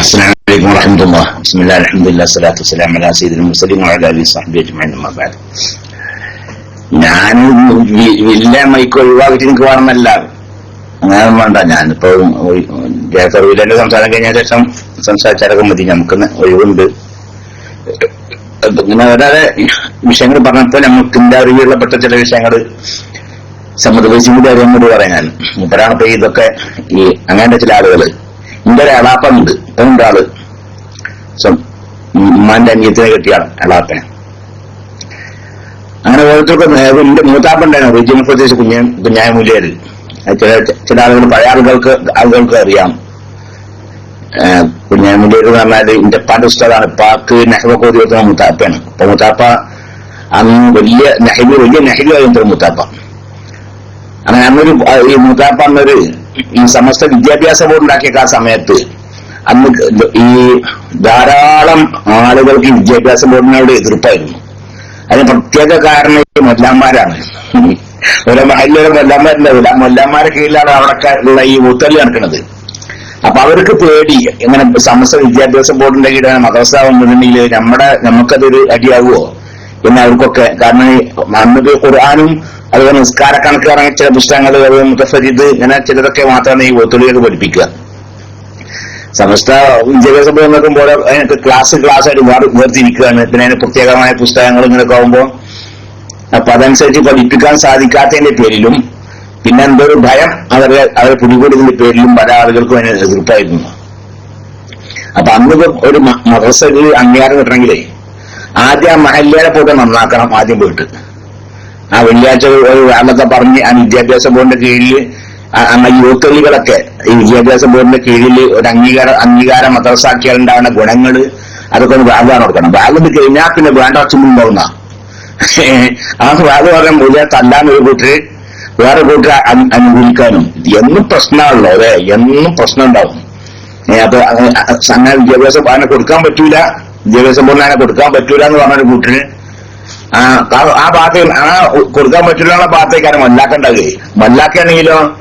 السلام عليكم ورحمة الله بسم الله الحمد لله الصلاة والسلام على سيد المرسلين وعلى آله وصحبه أجمعين أما بعد ഞാൻ V- villa mic ഒഴിവാക്കിട്ട് എനിക്ക് വേണമെന്നല്ല അങ്ങനെ വേണ്ട ഞാനിപ്പോ ജയസർവിലെ സംസാരം കഴിഞ്ഞ ശേഷം സംസാരിച്ചാലൊക്കെ മതി നമുക്കൊന്ന് ഒഴിവുണ്ട് ഇങ്ങനെ വരാതെ വിഷയങ്ങൾ പറഞ്ഞപ്പോ നമുക്ക് എന്റെ അറിവിലുള്ളപ്പെട്ട ചില വിഷയങ്ങൾ സമ്മതപേശി കൂടി അറിയാൻ വേണ്ടി പറയാൻ മുപ്പരാണ് ഇപ്പൊ ഇതൊക്കെ ഈ അങ്ങനത്തെ ചില ആളുകള് എന്റെ ഒരു എളാപ്പുണ്ട് സ്വ- ഉമ്മാന്റെ അന്യത്തിനെ കെട്ടിയാണ് അളാപ്പനെ അങ്ങനെ ഓരോരുത്തർക്കും എന്റെ മൂത്താപ്പുണ്ടായിരുന്നു റീജിയണൽ പ്രദേശ് കുഞ്ഞ കുഞ്ഞായ മൂല്യര് ചില ചില ആളുകൾ പഴയ ആളുകൾക്ക് ആളുകൾക്ക് അറിയാം. കുഞ്ഞായ മൂല്യര് എന്ന് പറഞ്ഞാൽ എന്റെ പാട്ട് ഉസ്താദാണ്. പാക്ക് നെഹ്വൊക്കെ ഓതി വെക്കുന്ന മുത്താപ്പയാണ്. അപ്പൊ മുത്താപ്പ അന്ന് വലിയ നെഹ്ബി വലിയ നെഹ്ബി ആയിരുന്നു മുത്താപ്പ. അങ്ങനെ അന്നൊരു ഈ മുത്താപ്പ അന്നൊരു ഈ സമസ്ത വിദ്യാഭ്യാസ ബോർഡ് ഉണ്ടാക്കിയ ആ സമയത്ത് അന്ന് ഈ ധാരാളം ആളുകൾക്ക് വിദ്യാഭ്യാസ ബോർഡിനോട് എതിർപ്പായിരുന്നു. അതിന് പ്രത്യേക കാരണം ഈ മൊല്ലാന്മാരാണ് ഒരു അതിലൊരു മൊല്ലാന്മാരുണ്ടാവില്ല ആ മൊല്ലാന്മാരെ കീഴിലാണ് അവിടെ ഉള്ള ഈ ഊത്തൽ നടക്കുന്നത്. അപ്പൊ അവർക്ക് പേടി. ഇങ്ങനെ സമസ്ത വിദ്യാഭ്യാസ ബോർഡിന്റെ കീഴിലാണ് മദ്രസ വന്നിട്ടുണ്ടെങ്കിൽ നമ്മുടെ നമുക്കതൊരു അടിയാകുമോ എന്ന് അവർക്കൊക്കെ കാരണം ഈ അന്നിപ്പോ ഖുർആാനും അതുപോലെ നിസ്കാര കണക്ക് ഇറങ്ങിയ ചില പുസ്തകങ്ങൾ അതുപോലെ മുത്തഫരീദ് ഇങ്ങനെ ചിലതൊക്കെ മാത്രമാണ് ഈ ഒത്തുളിയൊക്കെ പഠിപ്പിക്കുക. സമസ്ത വിദ്യാഭ്യാസ ബോധം നോക്കുമ്പോൾ അതിനൊക്കെ ക്ലാസ് ക്ലാസ് ആയിട്ട് വേർ വേർതിരിക്കുകയാണ്. പിന്നെ അതിന് പ്രത്യേകമായ പുസ്തകങ്ങൾ ഇങ്ങനെയൊക്കെ ആകുമ്പോൾ അപ്പൊ അതനുസരിച്ച് പഠിപ്പിക്കാൻ സാധിക്കാത്തതിന്റെ പേരിലും പിന്നെ എന്തോ ഒരു ഭയം അവരെ അവരെ പിടികൂടിയതിന്റെ പേരിലും പല ആളുകൾക്കും അതിന് എതിർപ്പായിരുന്നു. അപ്പൊ അന്ന് ഒരു മദ്രസകളിൽ അംഗീകാരം കിട്ടണമെങ്കിലേ ആദ്യം ആ മഹല്യയുടെ പോയിട്ട് നന്നാക്കണം ആദ്യം പോയിട്ട്. ആ വെള്ളിയാഴ്ച ഒരു വേളൊക്കെ പറഞ്ഞ് ആ വിദ്യാഭ്യാസ ബോർഡിന്റെ കീഴിൽ യൂത്ത് ലീഗുകളൊക്കെ ഈ വിദ്യാഭ്യാസ ബോർഡിന്റെ കീഴിൽ ഒരു അംഗീകാര അംഗീകാര മദ്രസാക്കിയാൽ ഗുണങ്ങൾ അതൊക്കെ ഒന്ന് ബാഗാണ് കൊടുക്കണം. ബാഗ് കഴിഞ്ഞാൽ പിന്നെ വേണ്ട അച്ഛനുണ്ടാവുന്ന ആ ബാഗ് പറയാൻ മൂല്യം തല്ലാൻ ഒരു കൂട്ടര് വേറെ കൂട്ടർ അനുകൂലിക്കാനും. എന്നും പ്രശ്നമാണല്ലോ അതെ? എന്നും പ്രശ്നം ഉണ്ടാവും. അപ്പൊ അങ്ങനെ വിദ്യാഭ്യാസ അതിനെ കൊടുക്കാൻ പറ്റൂല. വിദ്യാഭ്യാസ ബോർഡിന് കൊടുക്കാൻ പറ്റൂല എന്ന് പറഞ്ഞൊരു കൂട്ടിന്. ആ ആ- ആ കൊടുക്കാൻ പറ്റില്ല എന്നുള്ള ഭാഗത്തേക്കാണ് മല്ലാക്കുണ്ടാകുക മല്ലാക്കാണെങ്കിലോ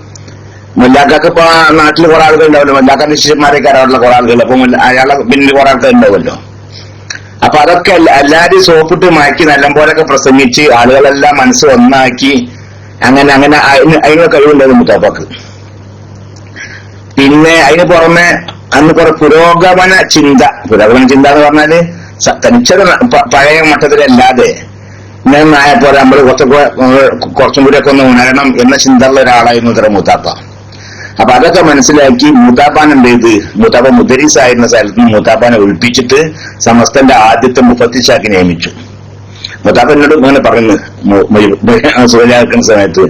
മല്ലാക്കൊക്കെ ഇപ്പൊ നാട്ടിൽ കുറെ ആളുകൾ ഉണ്ടാവല്ലോ മല്ലാക്ക ശിഷ്യന്മാരൊക്കെ അവിടെയുള്ള കുറെ ആളുകൾ അപ്പൊ അയാളെ പിന്നിൽ കുറെ ആൾക്കാർ ഉണ്ടാവുമല്ലോ. അപ്പൊ അതൊക്കെ എല്ലാ- എല്ലാരും സോപ്പിട്ട് മാറ്റി നല്ലപോലൊക്കെ പ്രസംഗിച്ച് ആളുകളെല്ലാം മനസ്സ് ഒന്നാക്കി അങ്ങനെ അങ്ങനെ അതിന് അതിനുള്ള കഴിവുണ്ടായിരുന്നു മുത്താപ്പാക്ക്. പിന്നെ അതിന് പുറമെ അന്ന് കുറെ പുരോഗമന ചിന്ത. പുരോഗമന ചിന്ത എന്ന് പറഞ്ഞാൽ തനിച്ചത് പഴയ മട്ടത്തിലല്ലാതെ ഇങ്ങനെ പോലെ നമ്മൾ കുറച്ച് കുറച്ചും കൂടി ഒക്കെ ഒന്ന് ഉണരണം എന്ന ചിന്തയുള്ള ഒരാളായിരുന്നു ഇത്ര മൂത്താപ്പ. അപ്പൊ അതൊക്കെ മനസ്സിലാക്കി മൂത്താപ്പാൻ എന്ത് ചെയ്ത്? മൂത്താപ്പ മുദരീസ് ആയിരുന്ന സ്ഥലത്ത് നിന്ന് മൂത്താപ്പാനെ ഒഴിപ്പിച്ചിട്ട് സമസ്തന്റെ ആദ്യത്തെ മുപ്പത്തിച്ചാക്കി നിയമിച്ചു. മൂത്താപ്പ എന്നോട് ഇങ്ങനെ പറഞ്ഞു സൂര്യാക്കുന്ന സമയത്ത്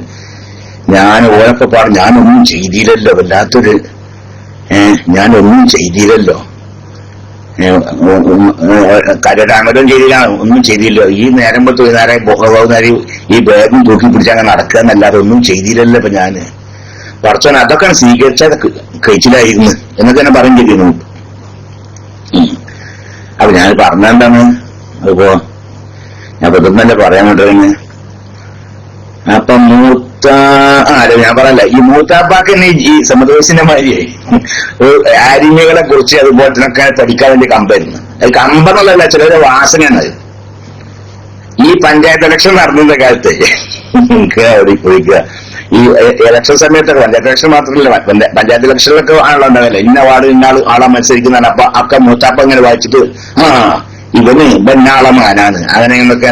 ഞാൻ ഓരൊക്കെ പാടും ഞാനൊന്നും ചെയ്തില്ലല്ലോ വല്ലാത്തൊരു ഞാനൊന്നും ചെയ്തില്ലല്ലോ. കരടാമരം ചെയ്തില്ല ഒന്നും ചെയ്തില്ല ഈ നേരം പത്ത് വൈകുന്നേരം നേരം ഈ ബാഗും തൂക്കി പിടിച്ച് അങ്ങനെ നടക്കുക എന്നല്ലാതെ ഒന്നും ചെയ്തില്ലല്ലോ ഇപ്പൊ ഞാൻ. പറച്ചോൻ അതൊക്കെ സ്വീകരിച്ചാൽ കഴിച്ചിലായിരുന്നു എന്നൊക്കെ തന്നെ പറയും ചെയ്തിരുന്നു അപ്പൊ ഞാൻ പറഞ്ഞെന്താണ് അതിപ്പോ ഞാൻ ഇപ്പൊ ഇതൊന്നല്ലേ പറയാൻ വേണ്ടത് അപ്പൊ മൂത്ത ആ അല്ല ഞാൻ പറയല്ല ഈ മൂത്താപ്പാക്ക് തന്നെ ഈ സമദോസിന്റെ മാതിരിയായി ആരിമകളെ കുറിച്ച് അതുപോലെ തന്നെ പഠിക്കാൻ വേണ്ടി കമ്പായിരുന്നു അത് കമ്പെന്നുള്ളതല്ല ചിലരുടെ വാസനയാണ് ഈ പഞ്ചായത്ത് ഇലക്ഷൻ നടന്ന കാലത്ത് പോയിക്കുക. ഈ ഇലക്ഷൻ സമയത്തൊക്കെ പഞ്ചായത്ത് ഇലക്ഷൻ മാത്രമല്ല പഞ്ചായത്ത് ഇലക്ഷനിലൊക്കെ ആണല്ലോ ഉണ്ടാവില്ല ഇന്ന വാർഡ് ഇന്ന ആളാ ആളെ മത്സരിക്കുന്നതാണ് അപ്പൊ അക്ക മൂത്താപ്പ ഇങ്ങനെ വായിച്ചിട്ട് ആ ഇവന് ഇവനാളെ മാനാണ്. അങ്ങനെ എന്നൊക്കെ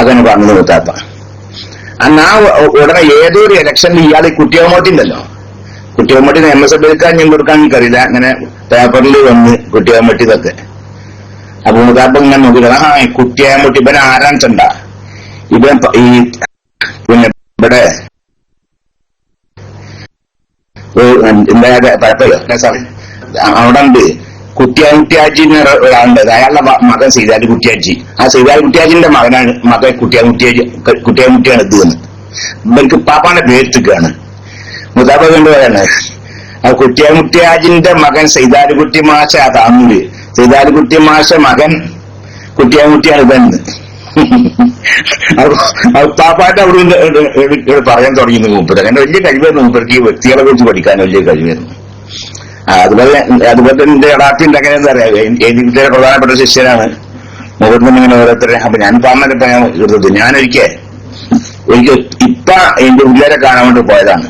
അങ്ങനെ പറഞ്ഞത് മൂത്താപ്പ. അന്ന് ആ ഉടനെ ഏതൊരു ഇലക്ഷനിൽ ഇയാൾ കുട്ടിയോമോട്ടിണ്ടല്ലോ കുട്ടിയോമോട്ടിന് എം എസ് എടുക്കാൻ ഞാൻ കൊടുക്കാൻ എനിക്കറിയില്ല. അങ്ങനെ പേപ്പറിൽ വന്ന് കുട്ടിയോമോട്ടി ഇതൊക്കെ അപ്പൊ മൂന്നാപ്പം ഇങ്ങനെ നോക്കില്ല ആ കുട്ടിയാമോട്ടി ഇവൻ ചണ്ട ഇവൻ ഈ പിന്നെ ഇവിടെ എന്താ അവിടെ ഉണ്ട്. കുട്ടിയാകുട്ടിയാജി എന്ന ഒരാളുണ്ട് അയാളുടെ മകൻ സീതാലി കുട്ടിയാജി. ആ സീതാലി കുട്ടിയാജിന്റെ മകനാണ് മകൻ കുട്ടിയാൻകുട്ടിയാജി കുട്ടിയാൻകുട്ടിയാണ് ഇത് എന്ന് ഇവർക്ക് പാപ്പാന്റെ പേരുത്തുകയാണ് മുതാബ കണ്ടു പറയാണ്? ആ കുട്ടിയാൻകുട്ടിയാജിന്റെ മകൻ സൈതാലിക്കുട്ടി മാഷ ആ താന്നൂര് സൈതാലിക്കുട്ടി മാഷ മകൻ കുട്ടിയാൻകുട്ടിയാണ് ഇതെന്ന് പാപ്പാന്റെ അവിടെ പറയാൻ തുടങ്ങി മൂപ്പർ അങ്ങനെ വലിയ കഴിവായിരുന്നു മൂപ്പർക്ക് ഈ വ്യക്തികളെ കുറിച്ച് പഠിക്കാൻ വലിയ കഴിവായിരുന്നു അതുപോലെ അതുപോലെ തന്നെ എന്റെ ഇടാത്തി ഉണ്ടാക്കാൻ എന്താ എന്റെ പ്രധാനപ്പെട്ട ശിഷ്യനാണ്. മുകളിൽ ഇങ്ങനെ ഓരോരുത്തരെ. അപ്പൊ ഞാൻ പറഞ്ഞിട്ട് ഞാൻ എടുത്തത് ഞാനൊരിക്കൽ എനിക്ക് ഇപ്പ എന്റെ പിള്ളേരെ കാണാൻ വേണ്ടി പോയതാണ്.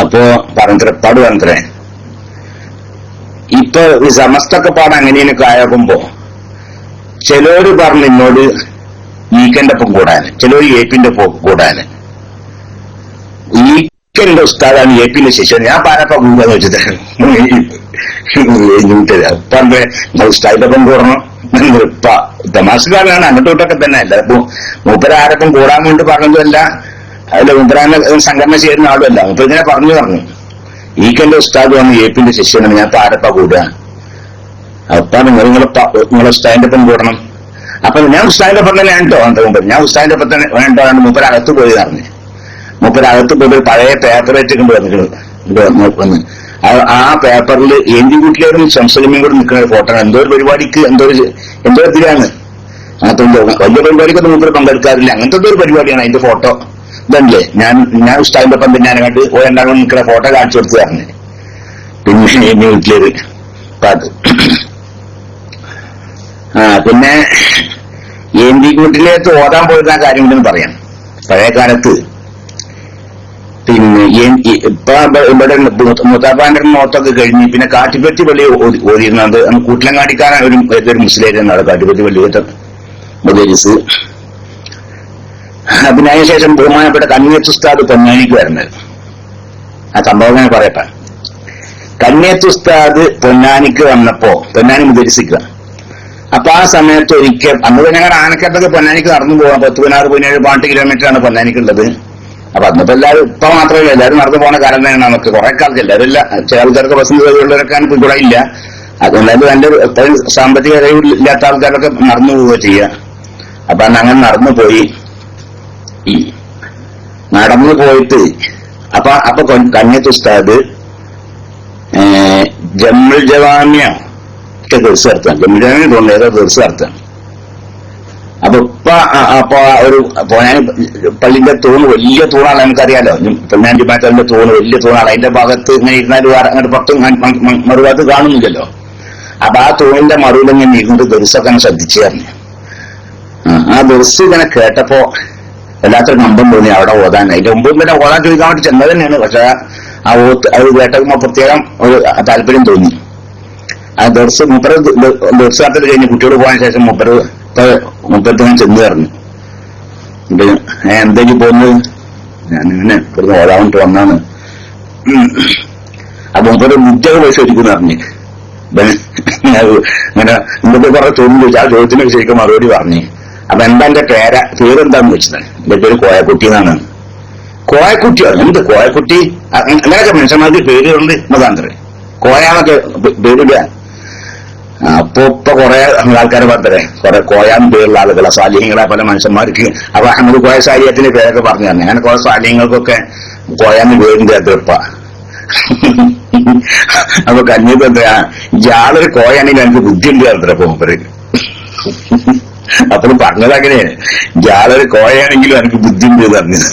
അപ്പോ പറഞ്ഞത്ര പാട് പറഞ്ഞത്രേ ഇപ്പൊ ഈ സമസ്തൊക്കെ പാട് അങ്ങനെയൊക്കെ ആയാകുമ്പോ ചിലര് പറഞ്ഞു എന്നോട് ഈക്കന്റെ ഒപ്പം കൂടാന് ചിലര് ഏപ്പിന്റെ ഒപ്പം കൂടാന് ഈക്കന്റെ ഉസ്താദാണ് എപ്പിന് ശേഷം. ഞാൻ പാരപ്പ കൂടാന്ന് വെച്ചിട്ട് പണ്ട് ഉസ്താദിന്റെ ഒപ്പം കൂടണം ഇപ്പ തമാശക്കാരാണ് അങ്ങോട്ടും ഇങ്ങോട്ടൊക്കെ തന്നെ. അല്ല അപ്പൊ മൂപ്പരാരൊപ്പം കൂടാൻ വേണ്ടി പറഞ്ഞതല്ല അതിൽ മൂപ്പരാനെ സംഘടന ചെയ്യുന്ന ആളുമല്ല. അപ്പൊ ഇങ്ങനെ പറഞ്ഞു പറഞ്ഞു. ഈക്കന്റെ ഉസ്താദ് വന്ന് ഏപ്പിന്റെ ശിഷ്യനാണ് ഞാൻ പാരപ്പ കൂടുക അപ്പൊ നിങ്ങൾ നിങ്ങളെ ഉസ്താദിന്റെ ഒപ്പം കൂടണം അപ്പൊ ഞാൻ ഉസ്താദിന്റെ ഒപ്പം തന്നെ വേണ്ടോ എന്താ മുമ്പ്? ഞാൻ ഉസ്താദിന്റെ ഒപ്പം തന്നെ വേണ്ടോ ആണ് മൂപ്പര് അകത്ത് പോയി പറഞ്ഞു. മൂപ്പര് പോയിട്ട് പോയി പഴയ പേപ്പർ കൊണ്ട് വന്നിട്ടുണ്ട് വന്ന് ആ- പേപ്പറിൽ എന്റെ കുട്ടിയോടും ശംസലിമയും കൂടെ നിൽക്കുന്ന ഒരു ഫോട്ടോ എന്തോ ഒരു പരിപാടിക്ക് എന്തോ ഒരു എന്തോ ഇതിലാണ്. അങ്ങനത്തെ വലിയ പരിപാടിക്കൊന്നും മൂപ്പര് പങ്കെടുക്കാറില്ല. അങ്ങനത്തെ ഒരു പരിപാടിയാണ് അതിന്റെ ഫോട്ടോ ഇതല്ലേ? ഞാൻ ഞാൻ ഉസ്താദിന്റെ ഒപ്പം തന്നെ ഞാൻ കണ്ട് ഓ രണ്ടാം കൂടെ നിൽക്കുന്ന ഫോട്ടോ കാണിച്ചു കൊടുത്തു പറഞ്ഞു. പിന്നെ എന്റെ അത്. ആ പിന്നെ എന്റെ വീട്ടിലേക്ക് ഓതാൻ പോയിരുന്ന കാര്യം ഉണ്ടെന്ന് പറയാം. പഴയ കാലത്ത് പിന്നെ ഇവിടെ മുത്താപ്പാന്റെ നോത്തൊക്കെ കഴിഞ്ഞ് പിന്നെ കാട്ടിപ്പറ്റി പള്ളി ഓതി- ഓതിയിരുന്നത് അന്ന് കൂട്ടിലങ്ങാടിക്കാരൻ ഒരു ഒരു മുസ്ലിം എന്നാണ് കാട്ടിപ്പറ്റി പള്ളിയത്തെ മുദരിസ് പിന്നെ അതിനുശേഷം ബഹുമാനപ്പെട്ട കന്യത്ത് ഉസ്താദ് പൊന്നാനിക്ക് വരുന്നത്. ആ സംഭവം ഞാൻ പറയട്ടെ. കന്യത്ത് ഉസ്താദ് പൊന്നാനിക്ക് വന്നപ്പോ പൊന്നാനി മുദരിസിക്കുക അപ്പൊ ആ സമയത്ത് ഒരിക്കൽ അന്ന് ഞങ്ങളുടെ ആനക്കത്തൊക്കെ പൊന്നാനിക്ക് നടന്നു പോകാം പത്ത് പതിനാറ് പതിനേഴ് പാട്ട് കിലോമീറ്ററാണ് പൊന്നാനിക്കുള്ളത്. അപ്പൊ അന്നിപ്പോ എല്ലാവരും ഇപ്പൊ മാത്രമല്ല എല്ലാവരും നടന്നു പോകുന്ന കാലം തന്നെയാണ് നമുക്ക്. കുറെ കാലത്ത് എല്ലാവരും ഇല്ല. ചില ആൾക്കാർക്ക് ബസ്സിന് സൗകര്യമുള്ളവരൊക്കെ കൂടെ ഇല്ല. അതുകൊണ്ട് തന്റെ സാമ്പത്തിക ഇല്ലാത്ത ആൾക്കാരൊക്കെ നടന്നു പോവുക ചെയ്യുക അപ്പൊ അങ്ങനെ നടന്നു പോയി. നടന്നു പോയിട്ട് അപ്പൊ അപ്പൊ കൊ- കന്യത്ത് ഉസ്താദ് ജമ്മൽ ജവാമ്യ ദിവസം നടത്താൻ ജമ്മുൽ ജവാമ്യ തോന്നുന്നു ഏതാ നടത്താൻ അപ്പൊ ഇപ്പൊ ആ- അപ്പൊ ഒരു പോയാൻ പള്ളിന്റെ തൂണ് വലിയ തൂണാണ് നമുക്കറിയാലോ പൊന്നാൻ മാറ്റാലിന്റെ തൂണ് വലിയ തൂണാണ്. അതിന്റെ ഭാഗത്ത് ഇങ്ങനെ ഇരുന്നാൽ അങ്ങോട്ട് പുറത്ത് മറുഭാഗത്ത് കാണുന്നില്ലല്ലോ. അപ്പൊ ആ തൂണിന്റെ മറുവിൽ ഇങ്ങനെ ഇരുന്നിട്ട് ദിവസമൊക്കെ ശ്രദ്ധിച്ചു പറഞ്ഞു. ആ, ദിവസം ഇങ്ങനെ കേട്ടപ്പോ വല്ലാത്തൊരു നമ്പം തോന്നി അവിടെ ഓതാൻ. അതിന്റെ മുമ്പ് പിന്നെ ഓതാൻ ചോദിക്കാൻ വേണ്ടി ചെന്നത് തന്നെയാണ്. പക്ഷെ ആ ഓത്ത് അത് കേട്ടപ്പോ പ്രത്യേകം ഒരു താല്പര്യം തോന്നി. ആ ദിവസം മുപ്പത് ദിവസത്തിൽ കഴിഞ്ഞ് കുട്ടിയോട് പോകാൻ ശേഷം മുപ്പത് ഇപ്പൊ മുപ്പത്തി ഞാൻ ചെന്ന് പറഞ്ഞു ഏ, എന്തേക്ക് പോകുന്നത്? ഞാൻ ഇങ്ങനെ ഇവിടുന്ന് ഓടാവിട്ട് വന്നാണ്. അപ്പൊ മുപ്പത് മുറ്റൊക്കെ പൈസ ഒരുക്കുന്ന പറഞ്ഞു ഇങ്ങനെ ഇന്നത്തെ കുറെ ചോദ്യം ചോദിച്ചു ആ ചോദ്യത്തിന് ശരിക്കും മറുപടി പറഞ്ഞു. അപ്പൊ എന്താ എന്റെ പേര പേരെന്താന്ന് വെച്ചത് എന്റെ പേര് കോയക്കുട്ടി എന്നാണ്. കോയക്കുട്ടിയോ എന്ത് കോയക്കുട്ടി? അങ്ങനെയൊക്കെ മനുഷ്യന്മാർക്ക് പേരുകളുണ്ട് മതാന്തരം കോയാന്നൊക്കെ പേരില്ല ആ, അപ്പൊ ഇപ്പൊ കുറെ ആൾക്കാർ പറഞ്ഞേ കുറെ കോയാന്ന് പേരുള്ള ആളുകളെ സാലിഹ്യങ്ങളെ പല മനുഷ്യന്മാർക്ക്. അപ്പൊ അഹമ്മദ് കോയ സാലിഹ്യത്തിന്റെ പേരൊക്കെ പറഞ്ഞു തന്നെ. അങ്ങനെ കുറെ സാലിഹ്യങ്ങൾക്കൊക്കെ കോയാന്ന് പേരിന്റെ അതിർപ്പ അപ്പൊ കഞ്ഞിട്ട് എന്താ ഇയാളൊരു കോയാണെങ്കിൽ എനിക്ക് ബുദ്ധിയുണ്ട് അത്ര മൂപ്പര്. അപ്പോഴും പറഞ്ഞത് അങ്ങനെയാണ് ഇയാളൊരു കോയാണെങ്കിലും എനിക്ക് ബുദ്ധിയുണ്ട് പറഞ്ഞത്.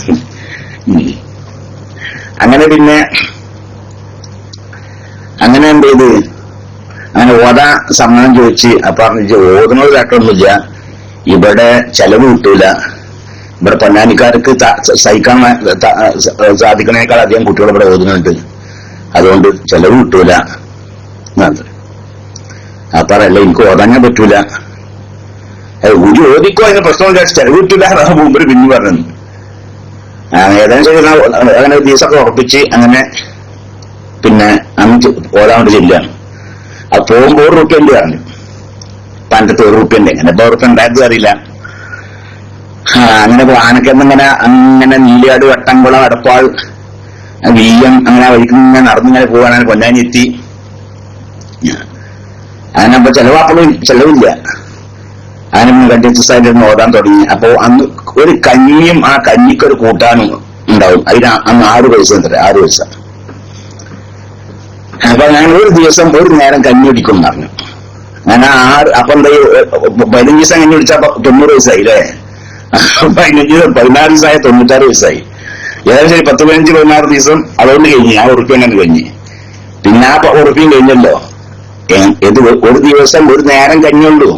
അങ്ങനെ പിന്നെ അങ്ങനെ എന്ത് ചെയ്ത്? അങ്ങനെ ഓതാ സമ്മതം ചോദിച്ച് അപ്പൊ പറഞ്ഞു ഓതുന്നത് കേട്ടൊന്നുമില്ല. ഇവിടെ ചെലവ് കിട്ടൂല. ഇവിടെ പൊന്നാനിക്കാർക്ക് സഹിക്കാൻ സാധിക്കണേക്കാൾ അധികം കുട്ടികൾ ഇവിടെ ഓതുന്നുണ്ട്. അതുകൊണ്ട് ചെലവ് കിട്ടൂല. അപ്പൊ അല്ല എനിക്ക് ഓതാൻ പറ്റൂല. ഒരു ഓതിക്കോ അതിന് പ്രശ്നമില്ല ചെലവ് കിട്ടൂല. മുമ്പ് പിന്നെ പറഞ്ഞു ഏതാനും ശരി അങ്ങനെ ദിവസമൊക്കെ ഉറപ്പിച്ച് അങ്ങനെ പിന്നെ അന്ന് ചെ- ഓതാൻ വേണ്ടി ചെല്ലുകയാണ്. പോകുമ്പോൾ ഒരു റുപ്യന്റെ പറഞ്ഞു? പണ്ടത്തെ ഒരു റുപ്യന്റെ അങ്ങനെ ഇപ്പൊ അവർക്ക് ഉണ്ടായത് അറിയില്ല. അങ്ങനെ പോ- ആനക്കന്ന് അങ്ങനെ നീലിയാട് വട്ടംകുളം അടപ്പാൾ വീയം അങ്ങനെ വഴിക്ക് ഇങ്ങനെ നടന്നിങ്ങനെ കൊല്ലാനി എത്തി. അങ്ങനെ അപ്പൊ ചെലവാപ്പളും ചെലവില്ല അങ്ങനെ കണ്ടിട്ട് ഒന്ന് ഓടാൻ തുടങ്ങി. അപ്പോ അന്ന് ഒരു കഞ്ഞിയും ആ കഞ്ഞിക്കൊരു കൂട്ടാനും ഉണ്ടാവും. അതിന് അന്ന് ആറ് പൈസ ഉണ്ട് ആറ് പൈസ. അപ്പൊ ഞാൻ ഒരു ദിവസം ഒരു നേരം കഞ്ഞി കുടിക്കും പറഞ്ഞു. ഞാൻ ആറ് അപ്പൊ എന്താ പതിനഞ്ച് ദിവസം കഞ്ഞി കുടിച്ചപ്പോ തൊണ്ണൂറ് വയസ്സായി അല്ലേ? പതിനഞ്ച് ദിവസം പതിനാറ് ദിവസമായ തൊണ്ണൂറ്റാറ് വയസ്സായി ഏകദേശം പത്ത് പതിനഞ്ച് പതിനാറ് ദിവസം അതുകൊണ്ട് കഴിഞ്ഞ്. ആ ഉറുപ്പ് തന്നെ കഴിഞ്ഞ്. പിന്നെ ആ ഉറപ്പിയും കഴിഞ്ഞല്ലോ. ഇത് ഒരു ദിവസം ഒരു നേരം കഞ്ഞുള്ളൂ